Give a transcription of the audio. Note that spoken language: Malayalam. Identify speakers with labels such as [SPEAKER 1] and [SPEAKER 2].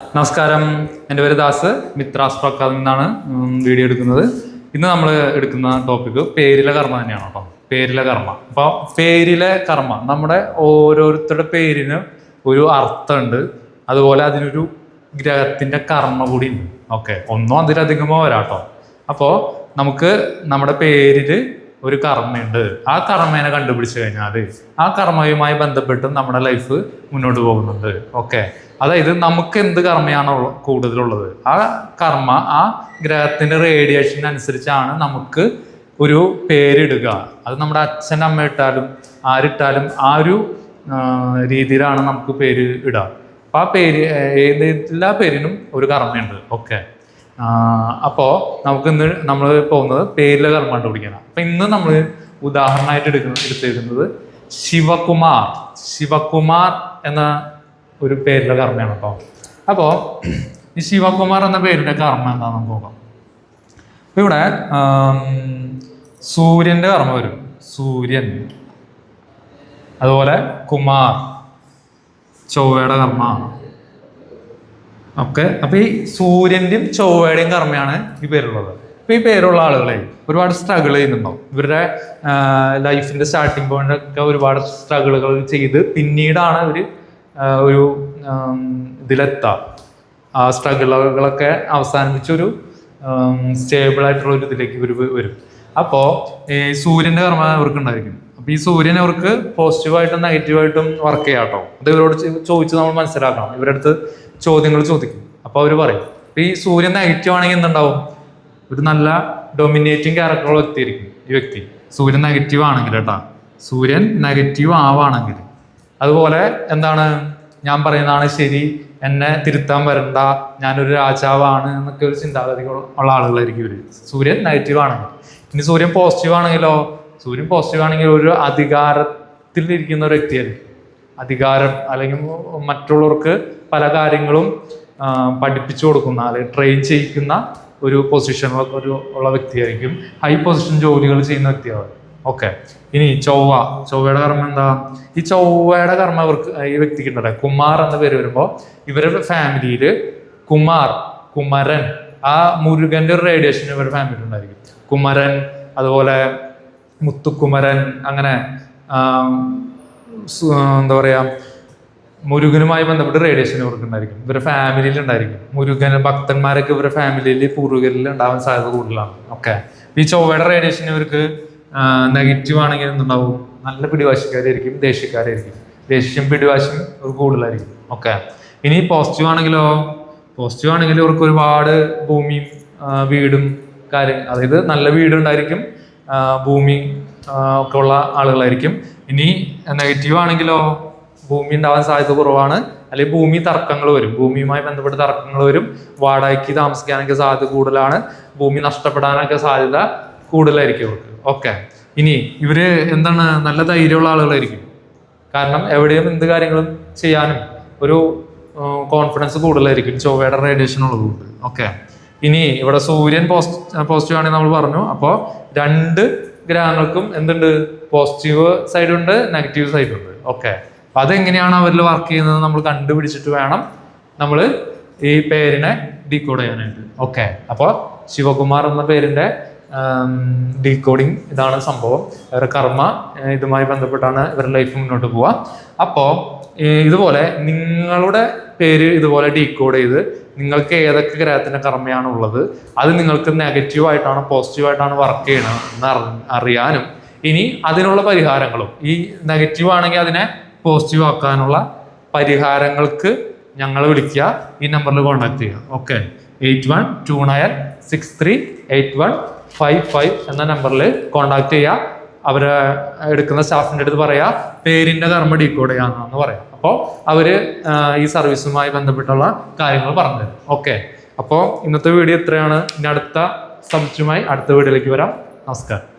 [SPEAKER 1] നമസ്കാരം. എന്റെ പേര് ദാസ്. മിത്രാസ് പ്രക്കാതിൽ നിന്നാണ് വീഡിയോ എടുക്കുന്നത്. ഇന്ന് നമ്മൾ എടുക്കുന്ന ടോപ്പിക്ക് പേരിലെ കർമ്മ തന്നെയാണ് കേട്ടോ. പേരിലെ കർമ്മ. അപ്പോൾ പേരിലെ കർമ്മ നമ്മുടെ ഓരോരുത്തരുടെ പേരിന് ഒരു അർത്ഥമുണ്ട്. അതുപോലെ അതിനൊരു ഗ്രഹത്തിന്റെ കർമ്മ കൂടി ഉണ്ട് ഓക്കെ ഒന്നോ അതിലധികമോ വരാട്ടോ അപ്പോൾ നമുക്ക് നമ്മുടെ പേരിൽ ഒരു കർമ്മയുണ്ട്. ആ കർമ്മേനെ കണ്ടുപിടിച്ചു കഴിഞ്ഞാൽ ആ കർമ്മയുമായി ബന്ധപ്പെട്ടും നമ്മുടെ ലൈഫ് മുന്നോട്ട് പോകുന്നുണ്ട്. ഓക്കെ അതായത് നമുക്ക് എന്ത് കർമ്മയാണോ കൂടുതലുള്ളത്? ആ കർമ്മ ആ ഗ്രഹത്തിന്റെ റേഡിയേഷൻ അനുസരിച്ചാണ് നമുക്ക് ഒരു പേരിടുക. അത് നമ്മുടെ അച്ഛൻ അമ്മ ഇട്ടാലും ആരിട്ടാലും ആ ഒരു രീതിയിലാണ് നമുക്ക് പേര് ഇടുക. അപ്പൊ ആ പേര് എല്ലാ പേരിനും ഒരു കർമ്മയുണ്ട്. ഓക്കെ അപ്പോൾ നമുക്ക് ഇന്ന് നമ്മൾ പോകുന്നത് പേരിലെ കർമ്മം കണ്ടുപിടിക്കണം അപ്പൊ ഇന്ന് നമ്മൾ ഉദാഹരണമായിട്ട് എടുക്കുന്ന എടുത്തിരിക്കുന്നത് ശിവകുമാർ ശിവകുമാർ എന്ന ഒരു പേരിലെ കർമ്മയാണ് കേട്ടോ അപ്പോൾ ഈ ശിവകുമാർ എന്ന പേരിന്റെ കർമ്മം എന്താണെന്ന് നോക്കാം. അപ്പോൾ ഇവിടെ സൂര്യന്റെ കർമ്മം വരും. സൂര്യൻ അതുപോലെ കുമാർ ചൊവ്വയുടെ കർമ്മ ഒക്കെ അപ്പോൾ ഈ സൂര്യന്റെയും ചൊവ്വയുടെയും കർമ്മയാണ് ഈ പേരുള്ളത് അപ്പൊ ഈ പേരുള്ള ആളുകളെ ഒരുപാട് സ്ട്രഗിൾ ചെയ്യുന്നുണ്ടാവും ഇവരുടെ ലൈഫിന്റെ സ്റ്റാർട്ടിങ് പോയിന്റൊക്കെ ഒരുപാട് സ്ട്രഗിളുകൾ ചെയ്ത് പിന്നീടാണ് ഇവർ ഒരു ആം, ഇതിലെത്താ. ആ സ്ട്രഗിളുകളൊക്കെ അവസാനിപ്പിച്ചൊരു സ്റ്റേബിൾ ആയിട്ടുള്ള ഒരു ഇതിലേക്ക് ഇവർ വരും. അപ്പോൾ ഈ സൂര്യന്റെ കർമ്മ അവർക്ക് ഉണ്ടായിരിക്കും ഈ സൂര്യൻ അവർക്ക് പോസിറ്റീവായിട്ടും നെഗറ്റീവായിട്ടും വർക്ക് ചെയ്യാം കേട്ടോ. അത് ഇവരോട് ചോദിച്ച് നമ്മൾ മനസ്സിലാക്കണം. ഇവരുടെ അടുത്ത് ചോദ്യങ്ങൾ ചോദിക്കും. അപ്പൊ അവർ പറയും ഈ സൂര്യൻ നെഗറ്റീവ് ആണെങ്കിൽ എന്തുണ്ടാവും? ഒരു നല്ല ഡൊമിനേറ്റിംഗ് ക്യാരക്ടറുള്ള വ്യക്തിയായിരിക്കും ഈ വ്യക്തി. സൂര്യൻ നെഗറ്റീവ് ആണെങ്കിൽ കേട്ടാ. സൂര്യൻ നെഗറ്റീവ് ആവാണെങ്കിൽ. അതുപോലെ എന്താണ്? ഞാൻ പറയുന്നതാണ് ശരി. എന്നെ തിരുത്താൻ വരണ്ട. ഞാനൊരു രാജാവാണ് എന്നൊക്കെ ഒരു ചിന്താഗതി ഉള്ള ആളുകളായിരിക്കും ഇവർ. സൂര്യൻ നെഗറ്റീവ് ആണെങ്കിൽ. ഇനി സൂര്യൻ പോസിറ്റീവ് ആണെങ്കിലോ? സൂര്യൻ പോസിറ്റീവ് ആണെങ്കിൽ ഒരു അധികാരത്തിൽ ഇരിക്കുന്ന ഒരു വ്യക്തിയായിരിക്കും. അധികാരം അല്ലെങ്കിൽ മറ്റുള്ളവർക്ക് പല കാര്യങ്ങളും പഠിപ്പിച്ചു കൊടുക്കുന്ന അല്ലെങ്കിൽ ട്രെയിൻ ചെയ്യിക്കുന്ന ഒരു പൊസിഷൻ ഒരു ഉള്ള വ്യക്തിയായിരിക്കും. ഹൈ പൊസിഷൻ ജോലികൾ ചെയ്യുന്ന വ്യക്തിയാണ് ഓക്കെ ഇനി ചൊവ്വ. ചൊവ്വയുടെ കർമ്മം എന്താ? ഈ ചൊവ്വയുടെ കർമ്മം ഇവർക്ക് ഈ വ്യക്തിക്ക് ഉണ്ടല്ലേ. കുമാർ എന്ന പേര് വരുമ്പോൾ ഇവരുടെ ഫാമിലിയിൽ കുമാർ കുമരൻ. ആ മുരുകന്റെ ഒരു റേഡിയേഷൻ ഇവരുടെ ഫാമിലി ഉണ്ടായിരിക്കും. കുമരൻ അതുപോലെ മുത്തുക്കുമരൻ അങ്ങനെ എന്താ പറയാ മുരുകനുമായി ബന്ധപ്പെട്ട് റേഡിയേഷൻ ഇവർക്ക് ഉണ്ടായിരിക്കും ഇവരുടെ ഫാമിലിയിൽ ഉണ്ടായിരിക്കും. മുരുകൻ ഭക്തന്മാരൊക്കെ ഇവരുടെ ഫാമിലിയിൽ പൂർവികരിൽ ഉണ്ടാവാൻ സാധ്യത കൂടുതലാണ്. ഓക്കെ ഈ ചൊവ്വയുടെ റേഡിയേഷൻ ഇവർക്ക് നെഗറ്റീവ് ആണെങ്കിൽ എന്തുണ്ടാവും? നല്ല പിടിവാശിക്കാരായിരിക്കും ദേഷ്യക്കാരായിരിക്കും. ദേഷ്യം പിടിവാശിയും ഇവർക്ക് കൂടുതലായിരിക്കും. ഓക്കെ ഇനി പോസിറ്റീവ് ആണെങ്കിലോ? പോസിറ്റീവ് ആണെങ്കിൽ ഇവർക്ക് ഒരുപാട് ഭൂമിയും വീടും കാര്യം അതായത് നല്ല വീടുണ്ടായിരിക്കും ഭൂമി ഒക്കെ ഉള്ള ആളുകളായിരിക്കും. ഇനി നെഗറ്റീവ് ആണെങ്കിലോ ഭൂമി ഉണ്ടാവാൻ സാധ്യത കുറവാണ്. അല്ലെങ്കിൽ ഭൂമി തർക്കങ്ങൾ വരും. ഭൂമിയുമായി ബന്ധപ്പെട്ട തർക്കങ്ങൾ വരും. വാടകയ്ക്ക് താമസിക്കാനൊക്കെ സാധ്യത കൂടുതലാണ്. ഭൂമി നഷ്ടപ്പെടാനൊക്കെ സാധ്യത കൂടുതലായിരിക്കും ഇവർക്ക് ഓക്കെ ഇനി ഇവർ എന്താണ് നല്ല ധൈര്യമുള്ള ആളുകളായിരിക്കും. കാരണം എവിടെയും എന്ത് കാര്യങ്ങളും ചെയ്യാനും ഒരു കോൺഫിഡൻസ് കൂടുതലായിരിക്കും. ചൊവ്വയുടെ റേഡിയേഷൻ ഉള്ളതുകൊണ്ട് ഓക്കെ ഇനി ഇവിടെ സൂര്യൻ പോസ്റ്റ് പോസിറ്റീവ് ആണെന്ന് നമ്മൾ പറഞ്ഞു. അപ്പോൾ രണ്ട് ഗ്രഹങ്ങൾക്കും എന്തുണ്ട്? പോസിറ്റീവ് സൈഡ് ഉണ്ട് നെഗറ്റീവ് സൈഡ് ഉണ്ട്. ഓക്കെ അപ്പൊ അതെങ്ങനെയാണ് അവരിൽ വർക്ക് ചെയ്യുന്നത് നമ്മൾ കണ്ടുപിടിച്ചിട്ട് വേണം നമ്മൾ ഈ പേരിനെ ഡീകോഡ് ചെയ്യാനായിട്ട്. ഓക്കെ അപ്പോൾ ശിവകുമാർ എന്ന പേരിന്റെ ഡീകോഡിങ് ഇതാണ് സംഭവം. ഇവരുടെ കർമ്മ ഇതുമായി ബന്ധപ്പെട്ടാണ് ഇവരുടെ ലൈഫ് മുന്നോട്ട് പോവുക. അപ്പോൾ ഇതുപോലെ നിങ്ങളുടെ പേര് ഇതുപോലെ ഡീകോഡ് ചെയ്ത് നിങ്ങൾക്ക് ഏതൊക്കെ ഗ്രഹത്തിന്റെ കർമ്മയാണ് ഉള്ളത് അത് നിങ്ങൾക്ക് നെഗറ്റീവായിട്ടാണ് പോസിറ്റീവായിട്ടാണ് വർക്ക് ചെയ്യണം എന്ന് അറിയാനും ഇനി അതിനുള്ള പരിഹാരങ്ങളും ഈ നെഗറ്റീവ് ആണെങ്കിൽ അതിനെ പോസിറ്റീവ് ആക്കാനുള്ള പരിഹാരങ്ങൾക്ക് ഞങ്ങൾ വിളിക്കുക ഈ നമ്പറിൽ കോൺടാക്ട് ചെയ്യുക. Okay eight one two nine six three eight one five five എന്ന നമ്പറിൽ കോൺടാക്ട് ചെയ്യുക അവർ എടുക്കുന്ന സ്റ്റാഫിന്റെ അടുത്ത് പറയാ പേരിന്റെ കർമ്മ ഡീകോഡ് ചെയ്യാന്ന് പറയാം. അപ്പോൾ അവർ ഈ സർവീസുമായി ബന്ധപ്പെട്ടുള്ള കാര്യങ്ങൾ പറഞ്ഞു തരും ഓക്കെ അപ്പോൾ ഇന്നത്തെ വീഡിയോ ഇത്രയാണ്. ഇനി അടുത്ത സബ്ജക്റ്റുമായി അടുത്ത വീഡിയോയിലേക്ക് വരാം. നമസ്കാരം.